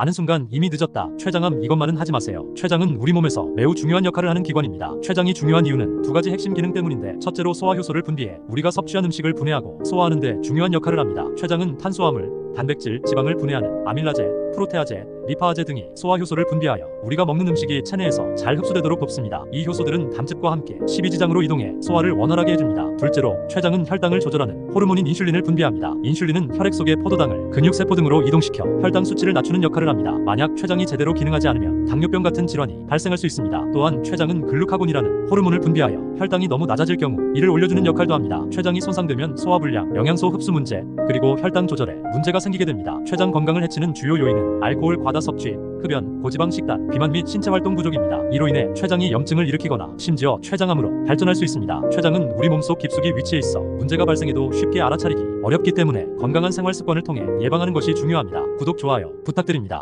아는 순간 이미 늦었다. 췌장암 이것만은 하지 마세요. 췌장은 우리 몸에서 매우 중요한 역할을 하는 기관입니다. 췌장이 중요한 이유는 두 가지 핵심 기능 때문인데 첫째로 소화 효소를 분비해 우리가 섭취한 음식을 분해하고 소화하는 데 중요한 역할을 합니다. 췌장은 탄수화물, 단백질, 지방을 분해하는 아밀라제, 프로테아제, 리파아제 등이 소화 효소를 분비하여 우리가 먹는 음식이 체내에서 잘 흡수되도록 돕습니다. 이 효소들은 담즙과 함께 십이지장으로 이동해 소화를 원활하게 해줍니다. 둘째로 췌장은 혈당을 조절하는 호르몬인 인슐린을 분비합니다. 인슐린은 혈액 속의 포도당을 근육세포 등으로 이동시켜 혈당 수치를 낮추는 역할을 합니다. 만약 췌장이 제대로 기능하지 않으면 당뇨병 같은 질환이 발생할 수 있습니다. 또한 췌장은 글루카곤이라는 호르몬을 분비하여 혈당이 너무 낮아질 경우 이를 올려주는 역할도 합니다. 췌장이 손상되면 소화불량, 영양소 흡수 문제, 그리고 혈당 조절에 문제가 생기게 됩니다. 췌장 건강을 해치는 주요 요인은 알코올 과다 섭취, 흡연, 고지방 식단, 비만 및 신체 활동 부족입니다. 이로 인해 췌장이 염증을 일으키거나 심지어 췌장암으로 발전할 수 있습니다. 췌장은 우리 몸속 깊숙이 위치해 있어 문제가 발생해도 쉽게 알아차리기 어렵기 때문에 건강한 생활 습관을 통해 예방하는 것이 중요합니다. 구독, 좋아요 부탁드립니다.